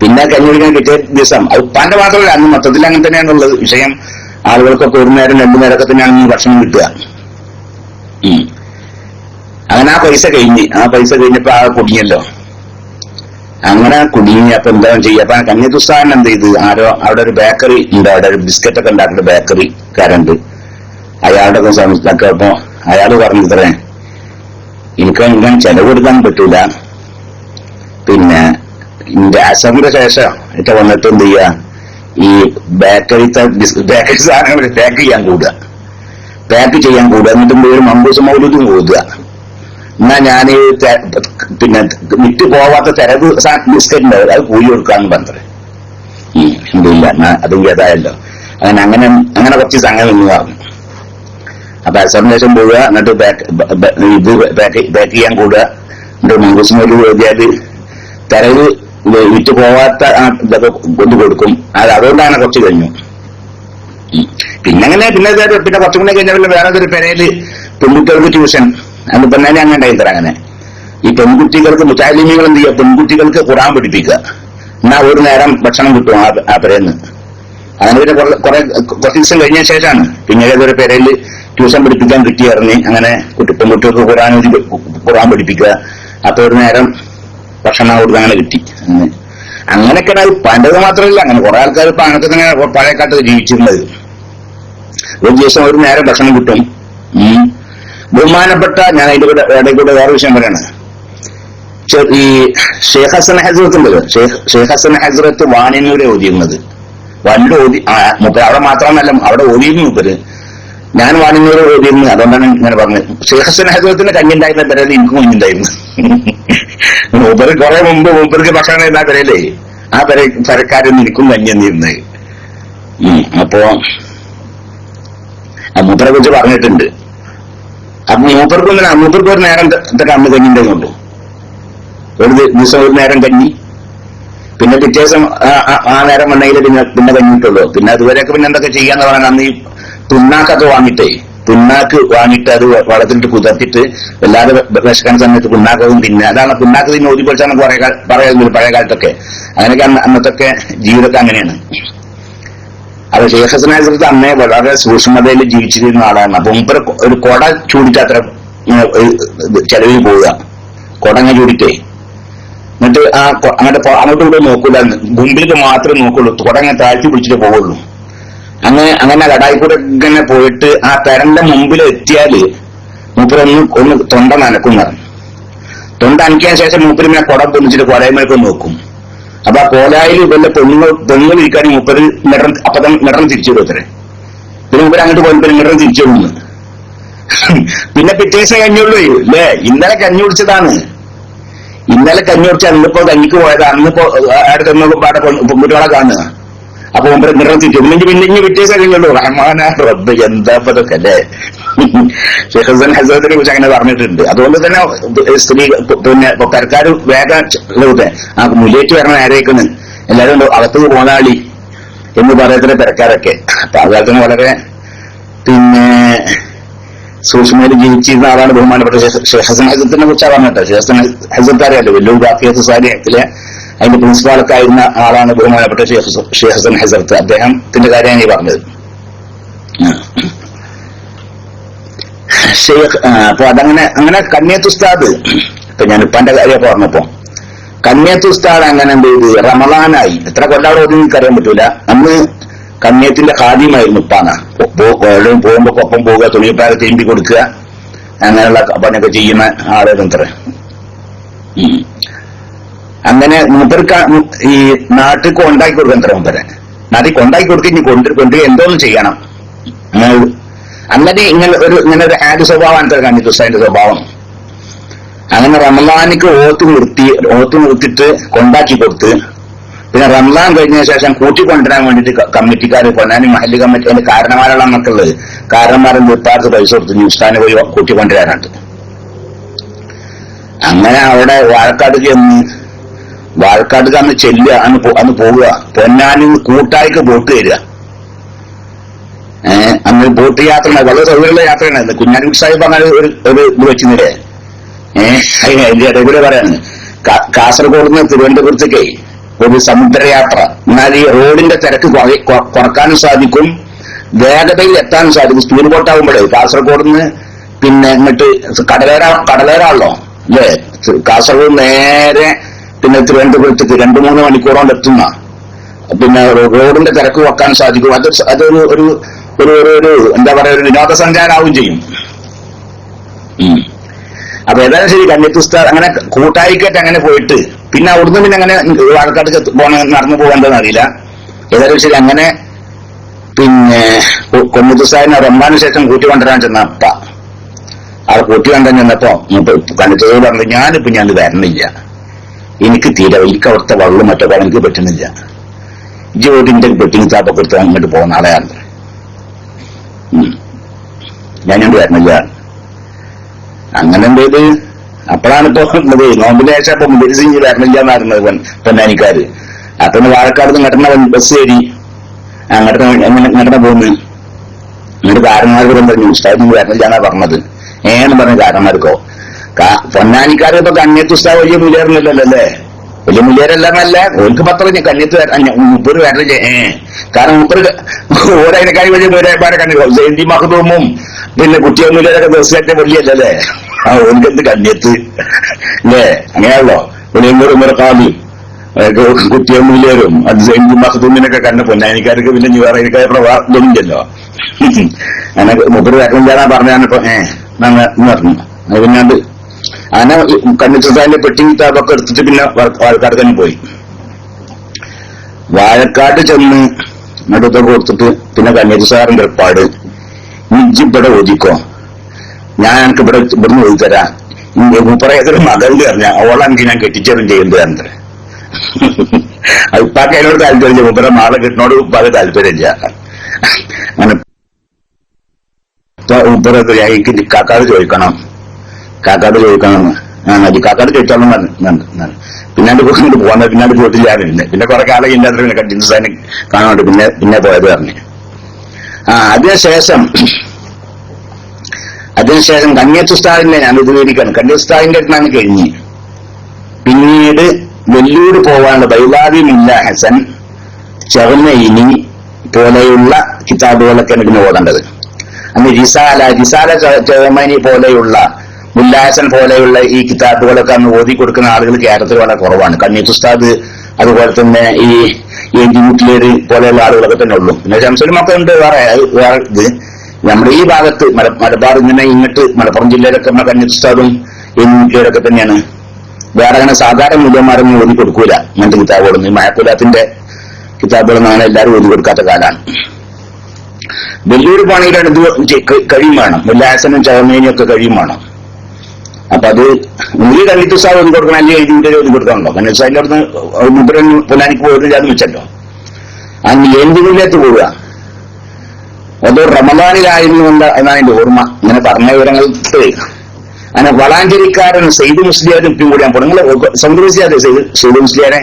പിന്നെ കഞ്ഞി കുടിക്കാൻ കിട്ടിയ ദിവസം. അത് ഉപ്പാന്റെ മാത്രമല്ല അന്ന് മൊത്തത്തിൽ അങ്ങനെ തന്നെയാണുള്ളത് വിഷയം ആളുകൾക്കൊക്കെ ഒരു നേരം രണ്ടു നേരമൊക്കെ തന്നെയാണ് ഭക്ഷണം കിട്ടുക. അങ്ങനെ ആ പൈസ കഴിഞ്ഞ് ആ പൈസ കഴിഞ്ഞപ്പോ ആ കുടുങ്ങിയല്ലോ. അങ്ങനെ കുടുങ്ങി അപ്പൊ എന്താ ചെയ്യുക? അപ്പൊ ആ കന്യാതുസ്ഥാനം എന്ത് ചെയ്ത്? ആരോ അവിടെ ഒരു ബേക്കറി ഉണ്ട് അവിടെ ഒരു ബിസ്ക്കറ്റ് ഒക്കെ ഉണ്ടാക്കുന്ന ബേക്കറി കാരുണ്ട് അയാളുടെ ഒക്കെ അയാൾ പറഞ്ഞു ഇത്രേ എനിക്ക് ഞാൻ ചെലവ് കൊടുക്കാൻ പറ്റൂല. പിന്നെ എന്റെ അസമിന്റെ ശേഷം ഇട്ട് വന്നിട്ട് എന്ത് ചെയ്യാ ഈ ബേക്കറിത്തെ ബേക്കറി സാധനങ്ങൾ പാക്ക് ചെയ്യാൻ കൂടുക. പാക്ക് ചെയ്യാൻ കൂടുക. എന്നിട്ട് ഒരു മമ്പൂസ് മൗലൂദും കൂടുക. എന്നാ ഞാൻ പിന്നെ വിറ്റ് പോവാത്ത തെരവ് ബിസ്ക്കറ്റ് ഉണ്ടാവും അത് കൂലി കൊടുക്കാന്ന് പറഞ്ഞത്. എന്തില്ല അത് ഏതായല്ലോ. അങ്ങനെ അങ്ങനെ അങ്ങനെ കുറച്ച് സംഘം എന്ന് പറഞ്ഞു. അപ്പൊ അസറിന് ശേഷം പോവുക എന്നിട്ട് ബാക്ക് ഇത് പാക്ക് ചെയ്യാൻ കൂടുക. എന്നിട്ട് മംഗൂസ് മൗലൂദ് എഴുതിയാൽ തെരവ് വിറ്റ് പോവാത്ത ഇതൊക്കെ കൊണ്ടു കൊടുക്കും. അത് അതുകൊണ്ടാണ് കുറച്ച് കഴിഞ്ഞു. പിന്നെ അങ്ങനെ പിന്നെ പിന്നെ കുറച്ചും കൂടെ കഴിഞ്ഞ പിന്നെ വേറെ ഒരു പെരയിൽ പെൺകുട്ടികൾക്ക് ട്യൂഷൻ അത് പെണ്ണെ അങ്ങനെ. ഉണ്ടായി തരാം അങ്ങനെ ഈ പെൺകുട്ടികൾക്ക് മുത്താലിമികൾ എന്ത് ചെയ്യുക? പെൺകുട്ടികൾക്ക് ഖുറാൻ പഠിപ്പിക്കുക. എന്നാ ഒരു നേരം ഭക്ഷണം കിട്ടും ആ നിന്ന് അങ്ങനെ പിന്നെ കുറെ കുറെ കുറച്ച് ദിവസം കഴിഞ്ഞ ശേഷമാണ്. പിന്നെ ഏതൊരു പെരയിൽ ട്യൂഷൻ പഠിപ്പിക്കാൻ കിട്ടി ഇറങ്ങി അങ്ങനെ കുട്ടി പെൺകുട്ടികൾക്ക് കുറാൻ ഖുറാൻ പഠിപ്പിക്കുക. അപ്പൊ ഒരു നേരം ഭക്ഷണം കൊടുത്ത് അങ്ങനെ കിട്ടി. അങ്ങനെ അങ്ങനെയൊക്കെ പണ്ടത് മാത്രമല്ല. അങ്ങനെ കുറെ ആൾക്കാർ ഇപ്പൊ അങ്ങനത്തെ തന്നെ പഴയ കാലത്ത് ജീവിച്ചിരുന്നത്. ഒരു ദിവസം ഒരു നേരം ഭക്ഷണം കിട്ടും. ബഹുമാനപ്പെട്ട ഞാൻ അതിന്റെ കൂടെ ഇടയിൽ കൂടെ വേറെ വിഷയം പറയാണ്. ഈ ഷേഖ് ഹസൻ ഹസ്രത്ത് ഉണ്ടല്ലോ. ഷേഖ് ഹസൻ ഹസ്രത്ത് വാണിനൂരെ ഓതിയിരുന്നത്. വണ്ടി ഓതി അവിടെ മാത്രമല്ല അവിടെ ഓതിയിരുന്നു മൂപ്പര്. ഞാൻ വാണിനൂര് ഓതിയിരുന്നു. അതുകൊണ്ടാണ് ഇങ്ങനെ പറഞ്ഞത്. ഷേഖ് ഹസൻ ഹസ്രത്തിന്റെ കഞ്ഞിണ്ടായിരുന്ന പെരയിൽ എനിക്ക് കുഞ്ഞുണ്ടായിരുന്നു. മൂപ്പര് കുറെ മുമ്പ് മൂപ്പർക്ക് ഭക്ഷണം എന്നാ പെരയിലേ ആ പെര പെരക്കാരൻ എനിക്കും കഞ്ഞി തന്നിരുന്നത് അപ്പോ മൂപ്പരെ കുറിച്ച് പറഞ്ഞിട്ടുണ്ട്. അപ്പൊ മൂപ്പർക്കൊന്നും മൂപ്പർക്ക് ഒരു നേരം ഇതൊക്കെ അന്ന് കഞ്ഞിണ്ടെന്നുള്ളൂ ഒരു ദിവസം ഒരു നേരം കഞ്ഞി. പിന്നെ പിറ്റേ ദിവസം ആ- നേരം വന്നെങ്കിൽ പിന്നെ പിന്നെ കഞ്ഞിട്ടുള്ളൂ. പിന്നെ അതുവരെയൊക്കെ പിന്നെ എന്തൊക്കെ ചെയ്യാന്ന് പറഞ്ഞാൽ അന്ന് ഈ പിണ്ണാക്കൊക്കെ വാങ്ങിട്ടേ. പിണ്ണാക്ക് വാങ്ങിയിട്ട് അത് വളത്തിട്ട് കുതിർത്തിട്ട് വല്ലാതെ വെ- സമയത്ത് പിണ്ണാക്കവും പിന്നെ അതാണ് പിണ്ണാക്ക് തിന്നെ ഓതി പൊളിച്ചാണ് കുറെ പറയുന്നത് പഴയ കാലത്തൊക്കെ. അങ്ങനെയൊക്കെ അന്ന് അന്നത്തൊക്കെ ജീവിതമൊക്കെ അങ്ങനെയാണ്. അത് ഷേഖ് ഹസനാസത്ത് അമ്മയെ വളരെ സൂക്ഷ്മതയിൽ ജീവിച്ചിരുന്ന ആളാണ് അപ്പൊ മുമ്പ് ഒരു കൊട ചൂടിട്ട് ചെലവിൽ പോവുക. കൊടങ്ങ ചൂടിട്ടേ എന്നിട്ട് ആ അങ്ങോട്ട് അങ്ങോട്ടും കൂടെ നോക്കൂല. മുമ്പിലേക്ക് മാത്രമേ നോക്കുള്ളൂ. കൊടങ്ങ താഴ്ത്തി പിടിച്ചിട്ട് പോവുള്ളൂ. അങ്ങനെ അങ്ങനെ ലഡായി കൂടെ ഇങ്ങനെ പോയിട്ട് ആ തരന്റെ മുമ്പിൽ എത്തിയാൽ മൂപ്പരൊന്ന് ഒന്ന് തൊണ്ട നനക്കും തൊണ്ട അനക്കിയതിനു ശേഷം മൂപ്പര് ഇങ്ങനെ കുടം പൊന്നിച്ചിട്ട് കൊലയുമ്പോഴേക്കും നോക്കും. അപ്പൊ ആ കോലായിൽ വല്ല പെണ്ണുങ്ങൾ പെണ്ണുങ്ങൾ ഇരിക്കുകയാണെങ്കിൽ മുപ്പത് നിറം അപ്പം നിറം തിരിച്ചു വിടും പിന്നെ മൂപ്പര് അങ്ങോട്ട് പോയി പിന്നെ നിറം തിരിച്ചു വിടുന്നു പിന്നെ പിറ്റേ ദിവസം കഞ്ഞുള്ളൂ അല്ലേ ഇന്നലെ കഞ്ഞി കുടിച്ചതാണ്. ഇന്നലെ കഞ്ഞി കുടിച്ച അന്നിപ്പോ കഞ്ഞിക്ക് പോയതാണ്. അന്നിപ്പോ അടുത്ത് പാടെ പെൺകുട്ടികളെ കാണുക. അപ്പൊ നിറം തിരിച്ചു പിന്നെ ഇനി വിറ്റേ കഞ്ഞുള്ളൂ റഹ്മാന റബ്ബ് എന്താ അതൊക്കെ അല്ലേ? ഷെയ്ഖ് ഹസൻ ഹസരത്തിനെ കുറിച്ച് അങ്ങനെ പറഞ്ഞിട്ടുണ്ട്. അതുകൊണ്ട് തന്നെ സ്ത്രീ പിന്നെ പെരക്കാർ വേഗം ആ മുല്ലേറ്റ് വരണം ആരേക്കുന്നു എല്ലാവരും അകത്ത് പോന്നാളി എന്ന് പറയത്തിലെ പെരക്കാരൊക്കെ അപ്പൊ അതുകാലത്തിന് വളരെ പിന്നെ സൂക്ഷ്മയിൽ ജീവിച്ചിരുന്ന ആളാണ് ബഹുമാനപ്പെട്ട ഷെയ്ഖ് ഷെയ്ഖ് ഹസൻ ഹസത്തിനെ കുറിച്ചാണ് പറഞ്ഞിട്ട് ഷെയ്ഖ് ഹസൻ ഹസത്ത് അല്ലേ വെല്ലൂർ ബാഫിയത്ത് സാലിഹത്തിലെ അതിന്റെ പ്രിൻസിപ്പാളൊക്കെ ആയിരുന്ന ആളാണ് ബഹുമാനപ്പെട്ട ഷേഖ് ഷേഖ് ഹസൻ ഹസർത്ത് അദ്ദേഹത്തിന്റെ കാര്യമാണ് ഈ പറഞ്ഞത്. ഷെയ്ഖ് അപ്പൊ അതങ്ങനെ അങ്ങനെ കന്യത്ത് ഉസ്താദ് ഇപ്പൊ ഞാൻ ഉപ്പാന്റെ കാര്യം പറഞ്ഞപ്പോ കന്യത്ത് ഉസ്താദ് അങ്ങനെ എന്ത് ചെയ്ത് റമളാനായി. എത്ര കൊല്ലാടെ ഒന്നും എനിക്കറിയാൻ പറ്റൂല. അന്ന് കന്യത്തിന്റെ ഖാദിമായിരുന്നു ഉപ്പാന എവിടെയും പോകുമ്പോ ഒപ്പം പോവുക തുണിപ്പാല തേമ്പി കൊടുക്കുക അങ്ങനെയുള്ള പണിയൊക്കെ ചെയ്യുന്ന ആളായിരുന്നു അത്ര. അങ്ങനെ മൂപ്പർക്ക് ഈ നാട്ടിൽ കൊണ്ടാക്കി കൊടുക്കാൻ തരാം മൂപ്പരെ നാട്ടിൽ കൊണ്ടാക്കി കൊടുക്കുക ഇനി കൊണ്ട് കൊണ്ട് എന്തോന്നും ചെയ്യണം? അങ്ങനെ ഇങ്ങനെ ഒരു ഇങ്ങനെ ഒരു ആഡ് തരാം കഞ്ഞി തുസ്താന്റെ സ്വഭാവം. അങ്ങനെ റംലാനിക്ക് ഓത്ത് നിർത്തി ഓത്ത് നിർത്തിയിട്ട് കൊണ്ടാക്കി കൊടുത്ത് പിന്നെ റംസാൻ കഴിഞ്ഞ ശേഷം കൂട്ടിക്കൊണ്ടുവരാൻ വേണ്ടിയിട്ട് കമ്മിറ്റിക്കാർ പൊന്നാനി മഹല്ലി കമ്മിറ്റി അതിന്റെ കാരണന്മാരുള്ള മക്കൾ. കാരണന്മാരെ നിർത്താർത്ത് പൈസ കൊടുത്ത് ന്യൂസ്ഥാനെ പോയി കൂട്ടിക്കൊണ്ടുവരാനുണ്ട് അങ്ങനെ അവിടെ വാഴക്കാട് ചെന്ന് വാഴക്കാട് അന്ന് ചെല്ലുക അന്ന് അന്ന് പോവുക. പൊന്നാനിൽ നിന്ന് കൂട്ടായിക്ക് ബോട്ട് തരിക ഏഹ് അന്ന് ബോട്ട് യാത്ര വളരെ സൗകര്യമുള്ള യാത്രയാണ്. കുഞ്ഞാലി സാഹിബ് അങ്ങനെ ഒരു ഒരു ഇത് വെച്ചിരുന്നില്ലേ? ഏഹ് അതിന്റെ ഇടയിൽ കൂടെ പറയാണ് കാസർഗോഡ് നിന്ന് തിരുവനന്തപുരത്തേക്ക് ഒരു സമുദ്രയാത്ര. എന്നാൽ ഈ റോഡിന്റെ തിരക്ക് കുറ- കുറക്കാനും സാധിക്കും. വേഗതയിൽ എത്താനും സാധിക്കും. സ്പീഡ് ബോട്ടാകുമ്പോഴേ കാസർഗോഡ് നിന്ന് പിന്നെ ഇങ്ങോട്ട് കടലേറ കടലേറാണല്ലോ അല്ലേ? കാസർഗോഡ് നേരെ പിന്നെ തിരുവനന്തപുരത്തേക്ക് രണ്ടു മൂന്ന് മണിക്കൂറോണ്ട് എത്തുന്ന. പിന്നെ റോഡിന്റെ തിരക്ക് വെക്കാൻ സാധിക്കും. അത് അതൊരു ഒരു ഒരു ഒരു എന്താ പറയാ ഒരു വിനോദസഞ്ചാരാവും ചെയ്യും. അപ്പൊ ഏതായാലും ശരി കന്യത്തുസ്ത അങ്ങനെ കൂട്ടായിക്കായിട്ട് അങ്ങനെ പോയിട്ട്. പിന്നെ അവിടുന്ന് പിന്നെ അങ്ങനെ വാഴക്കാട്ട് പോണ നടന്നു പോകേണ്ടതെന്ന് അറിയില്ല. ഏതായാലും ശരി അങ്ങനെ പിന്നെ കൊന്നുത്തുസ്താദിനെ റമ്പാന് ശേഷം കൂട്ടി കൊണ്ടുവരാൻ ചെന്ന അപ്പ. ആളെ കൂട്ടി കൊണ്ടുവരാൻ ചെന്നപ്പോ കന്നിത്തുസ്താദ് പറഞ്ഞു ഞാനിപ്പോ ഞാൻ വരണില്ല. എനിക്ക് തീരെ എനിക്ക് അവിടുത്തെ വെള്ളം മറ്റൊക്കെ എനിക്ക് പറ്റുന്നില്ല. ജോഡിന്റെ ബെറ്റിംഗ് താപ്പൊക്കെ എടുത്ത് അങ്ങോട്ട് പോകുന്ന ആളെയാണ്. ഞാനോട് വരണില്ല. അങ്ങനെ എന്തേത് അപ്പോഴാണ് ഇപ്പൊ ഇത് നോമ്പിന് ശേഷം അപ്പൊ മുതിരി സിംഗ് വരണില്ല എന്നായിരുന്നത് പൊന്നാനിക്കാര്. അപ്പൊ വാഴക്കാട് നിന്ന് ഇങ്ങോട്ട് ബസ് കയറി. അങ്ങോട്ട് ഇങ്ങോട്ട് പോകുന്നു. എന്നിട്ട് കാരന്മാർക്ക് പറഞ്ഞു ഉസ്താദിന് വരണില്ല എന്നാ പറഞ്ഞത്. ഏന്ന് പറഞ്ഞ കാരന്മാർക്കോ കാ- പൊന്നാനിക്കാർ ഇപ്പൊ ഉസ്താദ് വലിയ മുല്ലേറിലല്ലോ അല്ലേ? വലിയ മുല്ലേരല്ലെന്നല്ല ഓർക്ക് പത്രം കന്യത്ത് മുപ്പര് വരണില്ല ഏ. കാരണം മുപ്പര് ഓരതിനെക്കായി വലിയ പേരെ കണ്ടു ജയന്തി മഹദൂമും പിന്നെ കുട്ടിയൊന്നുമില്ലൊക്കെ ദിവസമായിട്ട് വലിയല്ലേ ആ ഓൽക്ക് എന്ത് കന്യത്ത് അല്ലേ? അങ്ങനെയാണല്ലോ. പുളിയങ്കോട് മുറക്കാലി കുട്ടിയൊന്നുമില്ലേരും അത് ജയന്തി മഹദൂമിനൊക്കെ കണ്ട പൊന്നാനിക്കാർക്ക് പിന്നെ വേറെ പ്രവാഹമില്ലല്ലോ അങ്ങനെ മുപ്പര് വരണില്ലാന്നാ പറഞ്ഞാണ് ഇപ്പൊ ഏ. നന്ന് പറഞ്ഞു. അത് പിന്നാണ്ട് അങ്ങനെ കണ്ണിച്ചാന്റെ പെട്ടി കിതാബൊക്കെ എടുത്തിട്ട് പിന്നെ വാഴക്കാട് തന്നെ പോയി വാഴക്കാട് ചെന്ന് നടുത്തൊക്കെ കൊടുത്തിട്ട് പിന്നെ കന്യാജി സാറിന്റെ ഏർപ്പാട് ഇജിപ്പിടെ ഓദിക്കോ ഞാൻ എനിക്ക് ഇവിടെ ഇവിടുന്ന് ഓദിത്തരാം തരാം മകളുടെ അറിഞ്ഞ ഓളാണെങ്കിൽ ഞാൻ കെട്ടിച്ചേരും ചെയ്യുന്നത് അന്തര ഇപ്പാക്ക് അതിനോട് താല്പര്യമില്ല മുപ്പറ മാളെ കിട്ടണോട് ഉപ്പാക്ക് താല്പര്യമില്ല അങ്ങനെ ഉപ്പറ മുപ്പറ എനിക്ക് ചോദിക്കണം കാക്കാട് ചോദിക്കണം ആ മതി. കാക്കാട് ചോദിച്ചോളം പറഞ്ഞു. പിന്നാണ്ട് പോയിട്ട് പോകുന്നത് പിന്നാണ്ട് പോയിട്ടില്ല പിന്നെ പിന്നെ കുറെ കാലം ഇല്ലാത്ത പിന്നെ കണ്ടിന്യൂസാന് കാണാണ്ട് പിന്നെ പിന്നെ പോയത് പറഞ്ഞു. ആ അതിനുശേഷം അതിനുശേഷം കന്യാസുസ്താദിന്റെ ഞാൻ വിവരിക്കണം കന്യാസുസ്താദിന്റെ അടുത്താണ് കഴിഞ്ഞ്. പിന്നീട് വെല്ലൂർ പോവാണ്ട് ബൈലാവി മില്ല ഹസൻ ചെറുനയിനി പോലെയുള്ള കിതാബുകളൊക്കെ പിന്നെ ഓടേണ്ടത് അന്ന് റിസാല റിസാല ചെറുമനി പോലെയുള്ള മുല്ലാസൻ പോലെയുള്ള ഈ കിതാബുകളൊക്കെ അന്ന് ഓതി കൊടുക്കുന്ന ആളുകൾ കേരളത്തിൽ വളരെ കുറവാണ്. കണ്ണീത്തുസ്താദ് അതുപോലെ തന്നെ ഈ എഞ്ചിനുക്ലിയർ പോലെയുള്ള ആളുകളൊക്കെ തന്നെ ഉള്ളൂ. പിന്നെ ശംസലുമൊക്കെ ഉണ്ട് വേറെ വേറെ ഇത്. നമ്മുടെ ഈ ഭാഗത്ത് മല- മലബാർ ഇങ്ങനെ ഇങ്ങോട്ട് മലപ്പുറം ജില്ലയിലൊക്കെ നമ്മുടെ കഞ്ഞിത്തുസ്താദും എഞ്ചിനുക്ലിയറൊക്കെ തന്നെയാണ്. വേറെ അങ്ങനെ സാധാരണ മൂല്യന്മാരൊന്നും ഓതി കൊടുക്കൂല ഇങ്ങനത്തെ കിതാബുകളൊന്നും. ഈ മഴക്കുലാത്തിന്റെ കിതാബുകളൊന്നും അങ്ങനെ എല്ലാവരും ഓതി കൊടുക്കാത്ത കാലമാണ് വലിയൊരു പണിയിലാണ് ഇത് കഴിയും വേണം. ഉല്ലാസനും ചവമേനിയും ഒക്കെ കഴിയും വേണം. അപ്പൊ അത് ഒരു കണ്ടിട്ട് സാർ ഒതുക്കി കൊടുക്കണം അല്ലെങ്കിൽ എഴുതി ഒതുക്കി കൊടുക്കണല്ലോ കാരണം അതിന്റെ അടുത്ത് മുദ്രൻ പുലാനിക്ക് പോയിട്ട് ഞാൻ വെച്ചല്ലോ. അന്ന് എന്തിനുള്ളിലേക്ക് പോവുക? അത് റമദാനിലായിരുന്നു കൊണ്ട് എന്നാണ് എന്റെ ഓർമ്മ? ഇങ്ങനെ പറഞ്ഞ വിവരങ്ങൾ അങ്ങനെ വളാഞ്ചേരിക്കാരൻ സെയ്ദ് മുസ്ലിയാരും ഇപ്പം കൂടി ഞാൻ നിങ്ങൾ സമുദ്ര മുസ്ലിയാരെ സെയ്ദ് സെയ്ദ് മുസ്ലിയാരെ?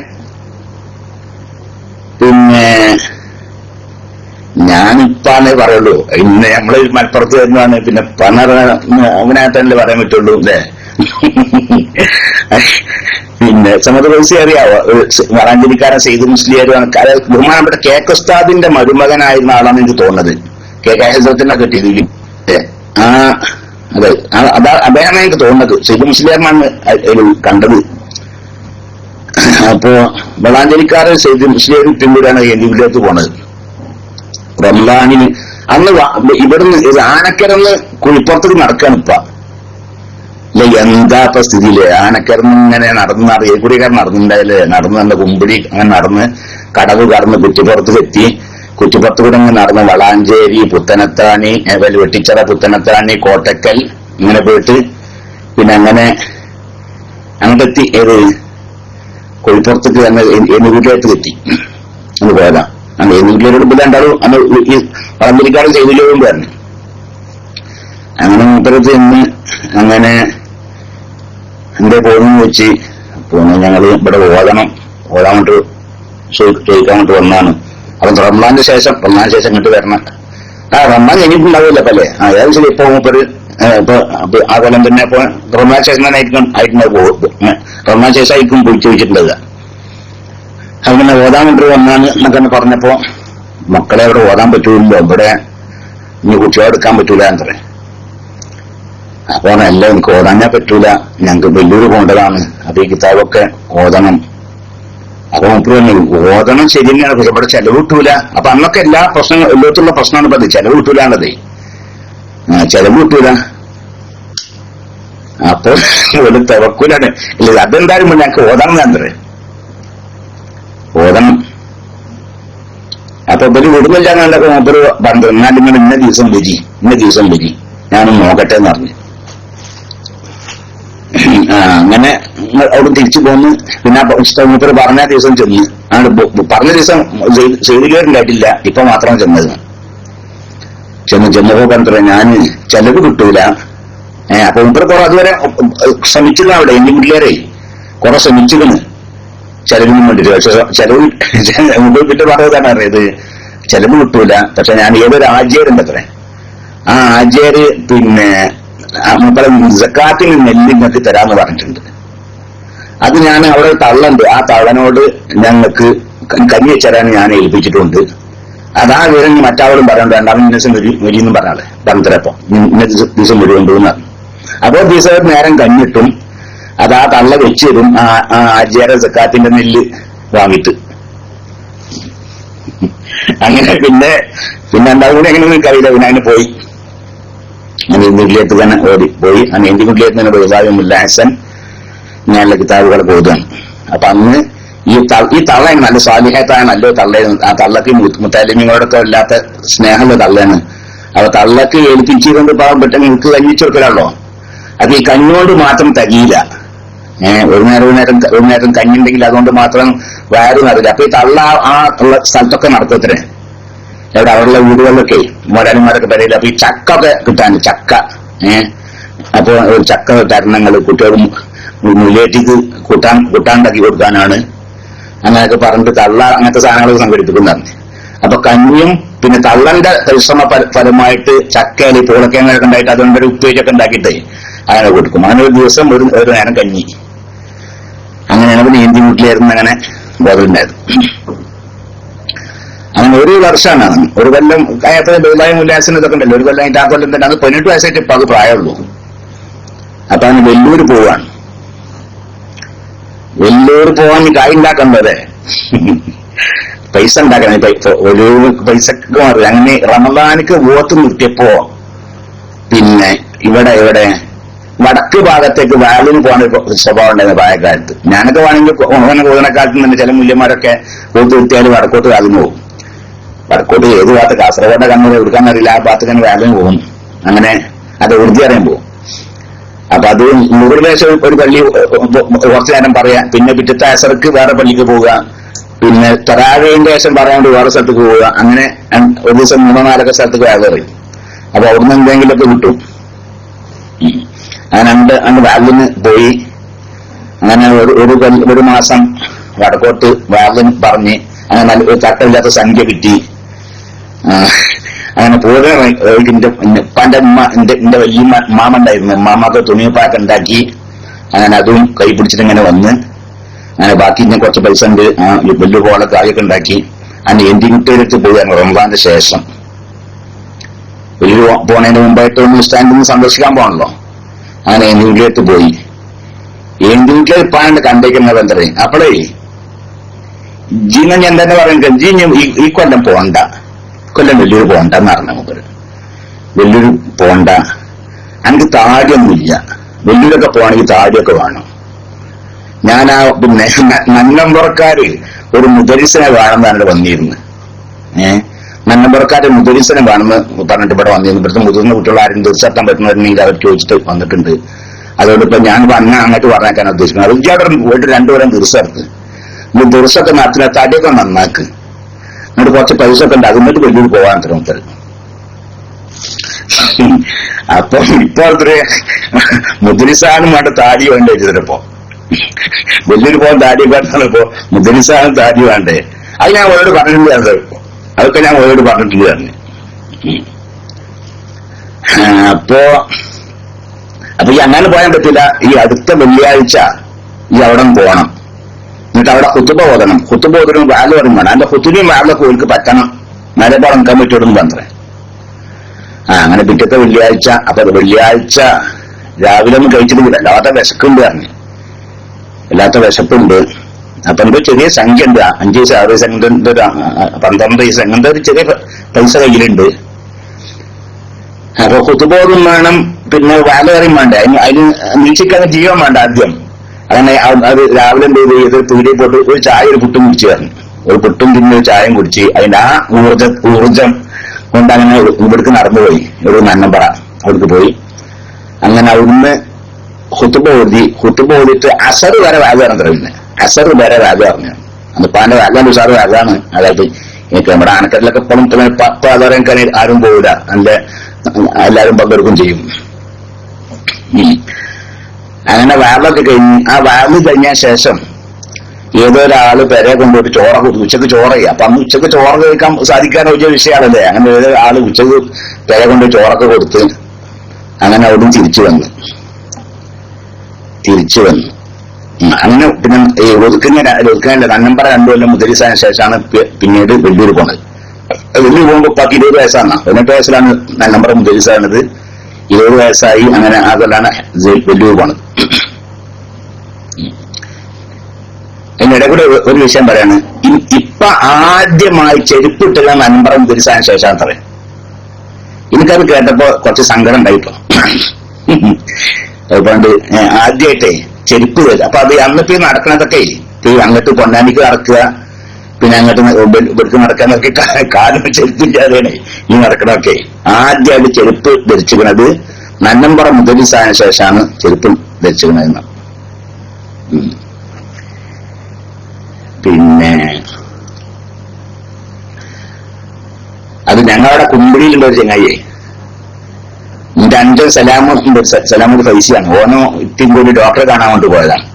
പിന്നെ ഞാനിപ്പാന്നേ പറയുള്ളൂ. ഇന്ന് നമ്മൾ മലപ്പുറത്ത് വരുന്നതാണ്. പിന്നെ പണറ അങ്ങനെ തന്നെ പറയാൻ പറ്റുള്ളൂ അല്ലേ? പിന്നെ സമത പൈസ അറിയാവോ വളാഞ്ചേരിക്കാരൻ സെയ്ദ് മുസ്ലിയാരും ബഹുമാനപ്പെട്ട കെ ഉസ്താദിന്റെ മരുമകനായിരുന്ന ആളാണ് എനിക്ക് തോന്നുന്നത്. കെ കെ ഹസരത്തിനെ കിട്ടിയത് ആ അതെ. അതാ അദ്ദേഹമാണ് എനിക്ക് തോന്നുന്നത്. സെയ്ദ് മുസ്ലിയാറിനാണ് അതിൽ കണ്ടത്. അപ്പോ വളാഞ്ചേരിക്കാരൻ സെയ്ദ് മുസ്ലിയാരും പിന്നീടാണ് എന്റെ പോണത്. റംലാനിന് അന്ന് ഇവിടുന്ന് ആനക്കരന്ന് കുഴിപ്പുറത്തേക്ക് നടക്കാണ് ഇപ്പ. അല്ലെ എന്താ ഇപ്പൊ സ്ഥിതിയിൽ? ആനക്കരന്ന് ഇങ്ങനെ നടന്ന് അറിയ കൂടിക്കാരൻ നടന്നിണ്ടായില്ലേ? നടന്ന് നല്ല കുമ്പിടി അങ്ങനെ നടന്ന് കടവ് കടന്ന് കുറ്റിപ്പുറത്ത് എത്തി കുറ്റിപ്പുറത്ത് കൂടെ ഇങ്ങനെ നടന്ന് വളാഞ്ചേരി പുത്തനത്താണി വെട്ടിച്ചിറ പുത്തനത്താണി കോട്ടക്കൽ ഇങ്ങനെ പോയിട്ട് പിന്നെ അങ്ങനെ അങ്ങോട്ടെത്തി ഏത്? കോഴിപ്പുറത്തേക്ക് തന്നെ എന്നുകൂട്ടിയായിട്ട് എത്തി അത് പോയതാ. അന്ന് എന്നുകൂട്ടിയോട് ഇപ്പൊ രണ്ടാളും അന്ന് ഈ പറമ്പിരിക്കാട് ചെയ്തില്ലോണ്ട് പറഞ്ഞു അങ്ങനെ മൂപ്പരത്ത് എന്ന് അങ്ങനെ എന്റെ പോകുന്നു വെച്ച് പിന്നെ ഞങ്ങൾ ഇവിടെ ഓതണം ഓതാൻ വേണ്ടി ചോദിക്കാൻ വേണ്ടി വന്നാണ് അപ്പൊ റംബാന്റെ ശേഷം റംസാന് ശേഷം ഇങ്ങോട്ട് വരണം. ആ റംസാൻ എനിക്കുണ്ടാവില്ല അല്ലേ ആ ഏതായാലും ശരി ഇപ്പൊ മൂപ്പര് ഇപ്പൊ ആ കൊല്ലം തന്നെ ഇപ്പൊ റംബാൻ ശേഷം തന്നെ ആയിരിക്കും ആയിട്ടുണ്ടാവും റംബാൻ ശേഷം ആയിരിക്കും പോയി ചോദിച്ചിട്ടുള്ളത് അങ്ങനെ ഓതാൻ വേണ്ടി വന്നാണ് എന്നൊക്കെ പറഞ്ഞപ്പോ മക്കളെ അവിടെ ഓതാൻ പറ്റൂല്ലോ ഇവിടെ ഇനി കുട്ടികളെടുക്കാൻ പറ്റൂല എന്ന് പറയും. അപ്പൊ അല്ല എനിക്ക് ഓതാനേ പറ്റൂല. ഞങ്ങൾക്ക് വലിയൊരു കൊണ്ടതാണ്. അപ്പൊ ഈ കിതാബൊക്കെ ഓതണം. അപ്പൊ നമുക്ക് പറഞ്ഞു ഓതണം ശരി തന്നെയാണ് പക്ഷെ ഇവിടെ ചെലവ് കിട്ടൂല. അപ്പൊ അന്നൊക്കെ എല്ലാ പ്രശ്നങ്ങളും എല്ലാത്തുള്ള പ്രശ്നമാണ് ഇപ്പൊ അത് ചെലവ് കിട്ടൂലാണത്. ചെലവ് കിട്ടൂല. അപ്പൊ ഒരു തിരക്കൂലാണ് ഇല്ല അതെന്തായാലും ഞങ്ങക്ക് ഓതണം ഞാൻ ഓതണം. അപ്പൊ ഇവർ വിടുന്നില്ല എന്നൊക്കെ മൂപ്പര് പറഞ്ഞത് എന്നാൽ നിങ്ങൾ ഇന്ന ദിവസം വരി ഇന്ന ദിവസം വരി ഞാനും നോക്കട്ടെ എന്ന് പറഞ്ഞു. അങ്ങനെ അവിടെ തിരിച്ചു പോന്ന്. പിന്നെ മൂപ്പര് പറഞ്ഞ ദിവസം ചെന്ന്. ആണ് പറഞ്ഞ ദിവസം ചെയ്തിട്ടുണ്ടായിട്ടില്ല ഇപ്പൊ മാത്രം ചെന്നത്. ചെന്ന് ചെന്നപ്പോ പറഞ്ഞത്ര ഞാൻ ചെലവ് കിട്ടൂല. ഏഹ് അപ്പൊ മൂപ്പർ കുറെ അതുവരെ ശ്രമിച്ചില്ല അവിടെ എന്റെ പിള്ളേരെ. കുറെ ശ്രമിച്ചിരുന്നു ചെലവിനും വേണ്ടിട്ട്. പക്ഷെ ചെലവ് മുമ്പ് പിന്നെ പറഞ്ഞതാണ് അറിയത് ചെലവ് കിട്ടൂല. പക്ഷെ ഞാൻ ഏതൊരു ആചാര്യണ്ട് അത്രേ ആ ആചാര് പിന്നെ സക്കാത്തിന് നെല്ല് നിങ്ങൾക്ക് തരാന്ന് പറഞ്ഞിട്ടുണ്ട്. അത് ഞാൻ അവിടെ തള്ളുണ്ട്. ആ തള്ളനോട് ഞങ്ങൾക്ക് കരി വെച്ചരാൻ ഞാൻ ഏൽപ്പിച്ചിട്ടുണ്ട്. അത് ആ വിവരം മറ്റാവളും പറയണ്ട രണ്ടാമത് ദിവസം വരി വരിയെന്നും പറഞ്ഞാളെ. പറഞ്ഞത്രപ്പോ ഇന്ന ദിവസം പറഞ്ഞു. അപ്പോൾ ദിവസം നേരം കഞ്ഞിട്ടും അത് ആ തള്ള വെച്ച് ആ ആ ആചാര സക്കാത്തിന്റെ നെല്ല് വാങ്ങിട്ട് അങ്ങനെ പിന്നെ പിന്നെ രണ്ടാമത് കൂടി എങ്ങനെ കവിത പിന്നെ അങ്ങനെ പോയി. അങ്ങനെ വീട്ടിലേക്ക് തന്നെ ഓടി പോയി. അങ്ങനെ എന്റെ തന്നെ പോയി. ഇബ്രാഹിമുല്ല മുല്ലാസൻ ഞാനുള്ള കിതാബുകൾ പോയതാണ് അപ്പൊ അന്ന് ഈ ഈ തള്ളയാണ് നല്ല സ്വാധീനത്തായ നല്ല തള്ളയാണ്. ആ തള്ളക്ക് മുത്താലിമിയോടൊക്കെ ഇല്ലാത്ത സ്നേഹമുള്ള തള്ളയാണ്. അപ്പൊ തള്ളക്ക് ഏൽപ്പിച്ചുകൊണ്ട് പോകാൻ പെട്ടെന്ന് എനിക്ക് കഞ്ഞിച്ചെടുക്കലാണല്ലോ അപ്പൊ ഈ കഞ്ഞുകൊണ്ട് മാത്രം തകിയില്ല. ഏഹ് ഒരു നേരം ഒരു നേരം ഒരു നേരം കഞ്ഞുണ്ടെങ്കിൽ അതുകൊണ്ട് മാത്രം വയറ് നിറയില്ല. അപ്പൊ ഈ തള്ള ആ സ്ഥലത്തൊക്കെ നടക്കത്രേ എവിടെ അവരുടെ വീടുകളിലൊക്കെ മുതലാളിമാരൊക്കെ പറയില്ല അപ്പൊ ഈ ചക്ക ഒക്കെ കിട്ടാൻ ചക്ക ഏഹ് അപ്പൊ ഒരു ചക്ക തരണങ്ങൾ കുട്ടികൾ മുല്ലേറ്റിക്ക് കൂട്ടാൻ കൂട്ടാണ്ടാക്കി കൊടുക്കാനാണ്. അങ്ങനെയൊക്കെ പറഞ്ഞിട്ട് തള്ള അങ്ങനത്തെ സാധനങ്ങളൊക്കെ സംഘടിപ്പിക്കുന്നതാണ് അപ്പൊ കഞ്ഞിയും പിന്നെ തള്ളന്റെ പരിശ്രമ ഫല- ഫലമായിട്ട് ചക്കയിൽ പൂളക്കേങ്ങൊക്കെ ഉണ്ടായിട്ട് അതുകൊണ്ട് ഒരു ഉപ്പേരിയൊക്കെ ഉണ്ടാക്കിയിട്ട് അങ്ങനെ കൊടുക്കും. അങ്ങനെ ഒരു ദിവസം ഒരു ഒരു നേരം കഞ്ഞി. അങ്ങനെയാണ് പിന്നെ ഇന്ത്യ വീട്ടിലായിരുന്നു അങ്ങനെ ബോധമുണ്ടായത് അങ്ങനെ ഒരു വർഷമാണ് ഒരു കൊല്ലം അയാത്ര ബഹുലായ ഉല്ലാസിന് ഇതൊക്കെ ഉണ്ടല്ലോ. ഒരു കൊല്ലം ആ കൊല്ലം തന്നെ. അത് പതിനെട്ട് വയസ്സായിട്ട് ഇപ്പൊ അത് പ്രായമുള്ളൂ. അപ്പൊ അവന് വെല്ലൂർ പോവാണ്. വെല്ലൂർ പോവാൻ കായ് ഉണ്ടാക്കേണ്ടത് പൈസ ഉണ്ടാക്കണം. ഒരു പൈസക്ക് മാറി അങ്ങനെ റമദാനിക്ക് വോട്ട് നിർത്തിയപ്പോ പിന്നെ ഇവിടെ ഇവിടെ വടക്ക് ഭാഗത്തേക്ക് വാലിന് പോകാൻ ഒരു സ്വഭാവം ഉണ്ടായിരുന്നു പ്രായക്കാലത്ത്. ഞാനൊക്കെ വേണമെങ്കിൽ ഓങ്ങനെ കോതനക്കാലത്ത് തന്നെ ചില മൂല്യന്മാരൊക്കെ വോട്ട് കിട്ടിയാൽ വടക്കോട്ട് കാലം പോകും. വടക്കോട്ട് ഏത് ഭാഗത്ത് കാസർഗോഡ് കണ്ണൂർ എടുക്കാൻ അറിയില്ല ആ ഭാഗത്ത് തന്നെ വേഗം പോകും അങ്ങനെ അത് ഊർജി അറിയാൻ പോകും. അപ്പൊ അത് നൂറ് ലക്ഷം ഒരു പള്ളി കുറച്ചു നേരം പറയാം പിന്നെ പിറ്റത്തെ അസർക്ക് വേറെ പള്ളിക്ക് പോവുക പിന്നെ തറാവേന്റെ ശേഷം പറയാണ്ട് വേറെ സ്ഥലത്തേക്ക് പോവുക അങ്ങനെ ഒരു ദിവസം മൂന്നോ നാലൊക്കെ സ്ഥലത്തേക്ക് അറിയും അപ്പൊ അവിടുന്ന് എന്തെങ്കിലുമൊക്കെ കിട്ടും. അങ്ങനെ അണ്ട് അങ്ങ് വാഗിന് പോയി. അങ്ങനെ ഒരു ഒരു ഒരു മാസം വടക്കോട്ട് വാഗിന് പറഞ്ഞ് അങ്ങനെ നല്ല തട്ടമില്ലാത്ത സംഖ്യ കിട്ടി. അങ്ങനെ പോലെ പണ്ട് എന്റെ എന്റെ വലിയ മാമ ഉണ്ടായിരുന്നു മാമാക്ക് തുണിയപ്പാക്ക് ഉണ്ടാക്കി അങ്ങനെ അതും കൈ പിടിച്ചിട്ട് ഇങ്ങനെ വന്ന് അങ്ങനെ ബാക്കി ഞാൻ കുറച്ച് പൈസ ഉണ്ട്. ആ വലിയ പോലെ കായൊക്കെ ഉണ്ടാക്കി. അങ്ങനെ കുട്ടിയിലേക്ക് പോയി റംസാന്റെ ശേഷം. ഒരു പോണതിന് മുമ്പായിട്ട് ഒന്ന് സ്റ്റാൻഡിൽ നിന്ന് സന്ദർശിക്കാൻ പോകണല്ലോ അങ്ങനെ എന്തിമുട്ടിലേക്ക് പോയി. എന്തിനേക്ക് പാണ്ട് കണ്ടേക്കുന്നത് എന്തറേ അപ്പോഴേ ജീന ഞാൻ തന്നെ പറയുന്നത്? ജീ ഈ- കൊല്ലം പോണ്ട. കൊല്ലം വലിയൊരു പോണ്ട എന്ന് പറഞ്ഞ മൂപ്പര് വലിയൊരു പോണ്ട. എനിക്ക് താടിയൊന്നുമില്ല. വലിയൊരൊക്കെ പോകണമെങ്കിൽ താടിയൊക്കെ വേണം. ഞാൻ ആ പിന്നെ നന്നമ്പുറക്കാര് ഒരു മുദരിസനെ വേണമെന്നാണ് ഇവിടെ വന്നിരുന്നത് ഏഹ് നന്നമ്പുറക്കാര് മുദരിസനെ വേണമെന്ന് പറഞ്ഞിട്ട് ഇവിടെ വന്നിരുന്നു. ഇവിടുത്തെ മുതിർന്ന കുട്ടികൾ ആരും തീർച്ചയായിട്ടും പറ്റുന്നവരുണ്ടെങ്കിൽ അവർ ചോദിച്ചിട്ട് വന്നിട്ടുണ്ട്. അതുകൊണ്ട് ഇപ്പൊ ഞാൻ അന്ന അങ്ങോട്ട് പറഞ്ഞേക്കാൻ ഉദ്ദേശിക്കുന്നത്. അത് ഇജ്ജാടെ പോയിട്ട് രണ്ടുപേരും എടുത്ത്. ഈ ദിവസമൊക്കെ നടത്തില്ല തടിയൊക്കെ നന്നാക്ക്. എന്നിട്ട് കുറച്ച് പൈസ ഒക്കെ ഉണ്ട് അതിന്നിട്ട് വലിയൊരു പോകാൻ അത്ര അപ്പൊ ഇപ്പൊ അത്ര മുദ്രിസാനും താടി വേണ്ട ഇതിപ്പോ വലിയൊരു പോകാൻ താടി വേണ്ടപ്പോ മുദ്രിസാനും താടി വേണ്ടേ? അത് ഞാൻ ഓരോട് പറഞ്ഞിട്ടില്ല അതൊക്കെ ഞാൻ ഓരോട് പറഞ്ഞിട്ടില്ല തന്നെ അപ്പോ അപ്പൊ ഈ അങ്ങനെ പോയാൻ പറ്റില്ല. ഈ അടുത്ത വെള്ളിയാഴ്ച ഈ അവിടെ പോകണം എന്നിട്ട് അവിടെ കുത്തുബ ഓതണം. കുത്തുബ ഓതണം വാൽ പറയും വേണം അതിന്റെ കുത്തുബയും വാലൊക്കെ ഓർക്ക് പറ്റണം. മലബാർ കമ്മിറ്റിയോടൊന്നും പന്ത്രേ ആ അങ്ങനെ പിറ്റത്തെ വെള്ളിയാഴ്ച അപ്പൊ വെള്ളിയാഴ്ച രാവിലെ ഒന്നും കഴിച്ചിട്ട് വല്ലാത്ത വിശക്കുണ്ട് പറഞ്ഞു. വല്ലാത്ത വിശപ്പുണ്ട്. അപ്പൊ എനിക്ക് ചെറിയ സംഖ്യ ഉണ്ട് അഞ്ച് വയസ്സ് ആറ് വയസ്സ് അങ്ങനത്തെ പന്ത്രണ്ട് വയസ്സ് അങ്ങനത്തെ ഒരു ചെറിയ പൈസ കയ്യിലുണ്ട്. അപ്പൊ കുത്തുബോധം വേണം. പിന്നെ വാലകറിയും വേണ്ട? അതിന് അതിന് നീക്ഷിക്കാൻ ജീവൻ വേണ്ട ആദ്യം. അങ്ങനെ അത് രാവിലെ എന്ത് ചെയ്തു? ഇത് പീടിയിൽ പോയിട്ട് ഒരു ചായ ഒരു പുട്ടും കുടിച്ചു പറഞ്ഞു ഒരു പുട്ടും തിന്ന് ചായയും കുടിച്ച് അതിന്റെ ആ ഊർജ ഊർജം കൊണ്ട് അങ്ങനെ ഇവിടേക്ക് നടന്നുപോയി. ഒരു നന്നമ്പറ അവിടേക്ക് പോയി. അങ്ങനെ അവിടുന്ന് ഹുത്തുബ ഓടി ഹുത്തുബ ഓടിയിട്ട് അസർ വരെ രാജാണ് പിന്നെ അസർ വരെ വാഗ പറഞ്ഞു അന്നിപ്പാന്റെ വാഗാൻ ഉഷാറ് വാഗാണ് അതായത് എനിക്ക് നമ്മുടെ ആനക്കടലൊക്കെ ഇപ്പോഴും പത്ത് ആധാരം ആരും പോവില്ല. നല്ല എല്ലാരും പങ്കെടുക്കും ചെയ്യും. അങ്ങനെ വാളൊക്കെ കഴിഞ്ഞ് ആ വാൾ കഴിഞ്ഞ ശേഷം ഏതോ ഒരാൾ പെരെ കൊണ്ടുപോയിട്ട് ചോറ. ഉച്ചയ്ക്ക് ചോറയ്യ അപ്പൊ അന്ന് ഉച്ചയ്ക്ക് ചോറ കഴിക്കാൻ സാധിക്കാൻ വലിയ വിഷയമാണല്ലേ? അങ്ങനെ ഏതോ ആൾ ഉച്ചയ്ക്ക് പെരെ കൊണ്ട് ചോറൊക്കെ കൊടുത്ത് അങ്ങനെ അവിടുന്ന് തിരിച്ചു വന്നു. തിരിച്ചു വന്നു. അങ്ങനെ പിന്നെ ഈ ഒതുക്കുന്ന ഒതുക്കാനില്ല നന്നമ്പറ രണ്ടു കൊല്ലം മുതലിസായ ശേഷമാണ് പിന്നീട് വെല്ലൂർ പോണത്. വെല്ലൂർ പോകുമ്പോ പത്ത് ഇരുപത് വയസ്സാണ്. പതിനെട്ട് വയസ്സിലാണ് നന്നമ്പറ മുതലിസാണത് ഇരുപത് വയസ്സായി അങ്ങനെ അതെല്ലാം വലിയ പോണത്. അതിനിടെ ഒരു- വിഷയം പറയാണ്. ഇപ്പൊ ആദ്യമായി ചെരുപ്പിട്ടുള്ള നമ്പറം തിരിച്ചതിന് ശേഷമാണ് പറയാം. എനിക്കത് കേട്ടപ്പോ കുറച്ച് സങ്കടം ഉണ്ടായിട്ടോ അതുകൊണ്ട് ആദ്യമായിട്ടേ ചെരുപ്പ് വരും അപ്പൊ അത് അന്നിപ്പോ നടക്കണതൊക്കെ അങ്ങോട്ട് പൊന്നാനിക്ക് നടക്കുക പിന്നെ അങ്ങോട്ട് ഇവിടുത്തെ നടക്കാനൊക്കെ നോക്കി കാലും ചെരുപ്പില്ലാതെയാണ് ഈ നടക്കണമൊക്കെ ആദ്യമായിട്ട് ചെരുപ്പ് ധരിച്ചിരിക്കുന്നത് നന്നമ്പറ മുതലിസായ ശേഷമാണ് ചെരുപ്പ് ധരിച്ചിരിക്കുന്നത്. പിന്നെ അത് ഞങ്ങളുടെ കുമ്പിളിയിലുള്ള ഒരു ചങ്ങായിയെ എന്റെ അഞ്ചൻ സലാമു സലാമൂർ പൈസയാണ് ഓനോ ഇത്തിയും കൂടി ഡോക്ടറെ കാണാൻ കൊണ്ട് പോയതാണ്.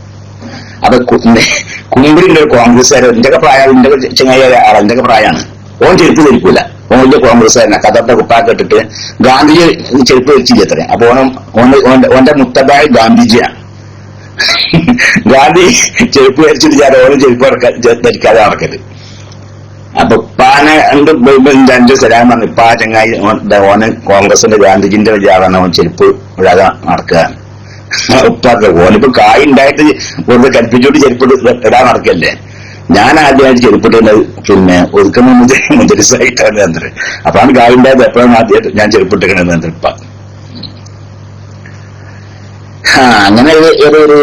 അപ്പൊ കുമ്പിന്റെ ഒരു കോൺഗ്രസ്സുകാരൻ എന്റെയൊക്കെ പ്രായം എന്റെ ചെങ്ങായ ആളാണ് എന്റെയൊക്കെ പ്രായമാണ്. ഓൻ ചെരുപ്പ് ധരിക്കൂല. ഓൻ വലിയ കോൺഗ്രസ്സുകാരനാ. കഥത്തെ കുപ്പാക്കെ ഇട്ടിട്ട് ഗാന്ധിജി ചെരുപ്പ് ധരിച്ചില്ല അത്ര? അപ്പൊ ഓണം ഓന്റെ മുത്തബായ ഗാന്ധിജിയാണ്. ഗാന്ധി ചെരുപ്പ് ധരിച്ചിട്ട് ഞാൻ ഓരോ ചെരുപ്പ് ധരിക്കാതെ നടക്കരുത്. അപ്പൊ പാനെ ഉണ്ട് രണ്ടു സ്ഥലം പറഞ്ഞു. ഇപ്പാ ചെങ്ങായി ഓന് കോൺഗ്രസിന്റെ ഗാന്ധിജിന്റെ വലിയ ചെരുപ്പ് ഇടാതെ നടക്കുക ഉപ്പാക്ക് ഓനിപ്പോ കായ് ഉണ്ടായിട്ട് വെറുതെ കൽപ്പിച്ചോട്ട് ചെരുപ്പ് ഇട- ഇടാൻ നടക്കല്ലേ? ഞാൻ ആദ്യമായിട്ട് ചെരുപ്പിട്ടുള്ളത് പിന്നെ ഒതുക്കുന്ന മുതിരിസായിട്ടാണ് എന്നിട്ട് അപ്പൊ ആണ് കായ് ഉണ്ടായത് എപ്പോഴാണ് ആദ്യമായിട്ട് ഞാൻ ചെരുപ്പിട്ടിക്കണെന്ന് എന്നിട്ട് ആ അങ്ങനെ ഒരു ഒരു ഒരു